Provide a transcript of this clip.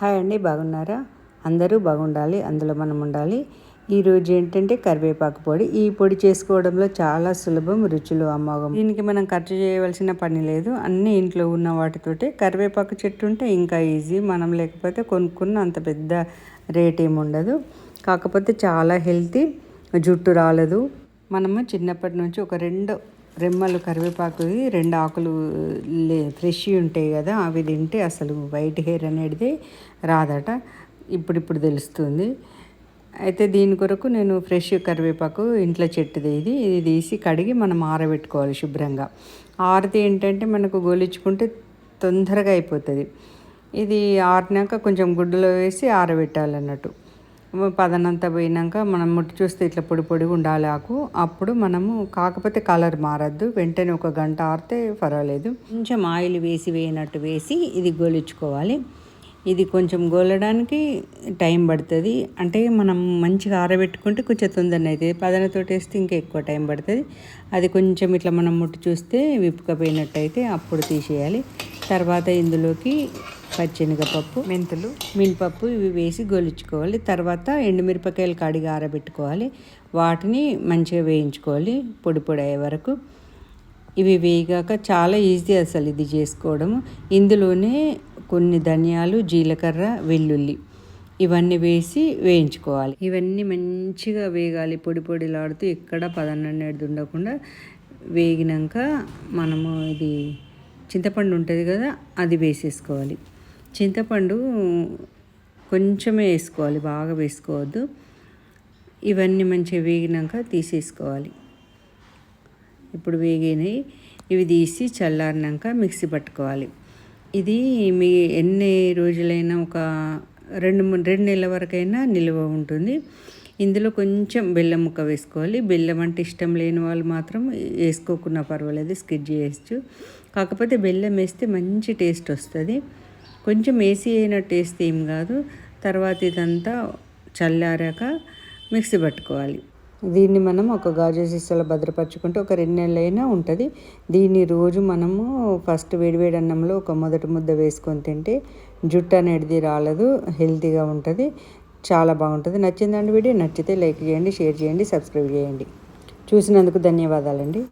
Hi అండి బాగున్నారా? అందరూ బాగుండాలి అందులో మనం ఉండాలి. ఈరోజు ఏంటంటే కరివేపాకు పొడి. ఈ పొడి చేసుకోవడంలో చాలా సులభం రుచులు అమ్మోగం దీనికి మనం ఖర్చు చేయవలసిన పని లేదు. అన్నీ ఇంట్లో ఉన్న వాటితోటే కరివేపాకు చెట్టు ఉంటే ఇంకా ఈజీ. మనం లేకపోతే కొనుక్కున్న అంత పెద్ద రేట్ ఏమి ఉండదు. కాకపోతే చాలా హెల్తీ జుట్టు రాలదు. మనము చిన్నప్పటి నుంచి ఒక రెండు రెమ్మలు కరివేపాకు రెండు ఆకులు లే ఫ్రెష్ ఉంటాయి కదా అవి తింటే అసలు వైట్ హెయిర్ అనేది రాదట. ఇప్పుడిప్పుడు తెలుస్తుంది. అయితే దీని కొరకు నేను ఫ్రెష్ కరివేపాకు ఇంట్లో చెట్టుది ఇది ఇది తీసి కడిగి మనం ఆరబెట్టుకోవాలి శుభ్రంగా. ఆరితే ఏంటంటే మనకు గోలించుకుంటే తొందరగా అయిపోతుంది. ఇది ఆరినాక కొంచెం గుడ్డలో వేసి ఆరబెట్టాలన్నట్టు. పదనంతా పోయినాక మనం ముట్టి చూస్తే ఇట్లా పొడి పొడి ఉండాలి ఆకు. అప్పుడు మనము కాకపోతే కలర్ మారద్దు. వెంటనే ఒక గంట ఆరితే పర్వాలేదు. కొంచెం ఆయిల్ వేసి వేయనట్టు వేసి ఇది గోలుచుకోవాలి. ఇది కొంచెం గోలడానికి టైం పడుతుంది. అంటే మనం మంచిగా ఆరబెట్టుకుంటే కొంచెం తొందరగా అవుతుంది. పదనతో వేస్తే ఇంకా ఎక్కువ టైం పడుతుంది. అది కొంచెం ఇట్లా మనం ముట్టి చూస్తే విప్పుకపోయినట్టయితే అప్పుడు తీసేయాలి. తర్వాత ఇందులోకి పచ్చెనగపప్పు మెంతులు. మినపప్పు ఇవి వేసి గొలుచుకోవాలి. తర్వాత ఎండుమిరపకాయలు కడిగి ఆరబెట్టుకోవాలి. వాటిని మంచిగా వేయించుకోవాలి పొడి పొడి అయ్యే వరకు. ఇవి వేయగాక చాలా ఈజీ అసలు ఇది చేసుకోవడం ఇందులోనే కొన్ని ధనియాలు జీలకర్ర వెల్లుల్లి ఇవన్నీ వేసి వేయించుకోవాలి. ఇవన్నీ మంచిగా వేగాలి. పొడి పొడిలాడుతూ ఎక్కడ పదన్నెడు ఉండకుండా వేగినాక మనము ఇది చింతపండు ఉంటుంది కదా అది వేసేసుకోవాలి. చింతపండు కొంచెమే వేసుకోవాలి బాగా వేసుకోవద్దు. ఇవన్నీ మంచిగా వేగినాక తీసేసుకోవాలి. ఇప్పుడు వేగినాయి ఇవి తీసి చల్లారినాక మిక్సీ పట్టుకోవాలి. ఇది మీ ఎన్ని రోజులైనా ఒక రెండు రెండు నెలల వరకైనా నిల్వ ఉంటుంది. ఇందులో కొంచెం బెల్లం ముక్క వేసుకోవాలి. బెల్లం అంటే ఇష్టం లేని వాళ్ళు మాత్రం వేసుకోకున్నా పర్వాలేదు స్కిడ్ చేయొచ్చు. కాకపోతే బెల్లం వేస్తే మంచి టేస్ట్ వస్తుంది. కొంచెం వేసి అయిన టేస్ట్ ఏం కాదు. తర్వాత ఇదంతా చల్లారాక మిక్సీ పట్టుకోవాలి. దీన్ని మనం ఒక గాజు సీసాలో భద్రపరచుకుంటే ఒక రెండు నెలలైనా ఉంటుంది. దీన్ని రోజు మనము ఫస్ట్ వేడివేడి అన్నంలో ఒక మొదటి ముద్ద వేసుకొని తింటే జుట్టు అనేది రాలదు హెల్తీగా ఉంటుంది చాలా బాగుంటుంది. నచ్చిందండి వీడియో నచ్చితే లైక్ చేయండి షేర్ చేయండి సబ్స్క్రైబ్ చేయండి. చూసినందుకు ధన్యవాదాలండి.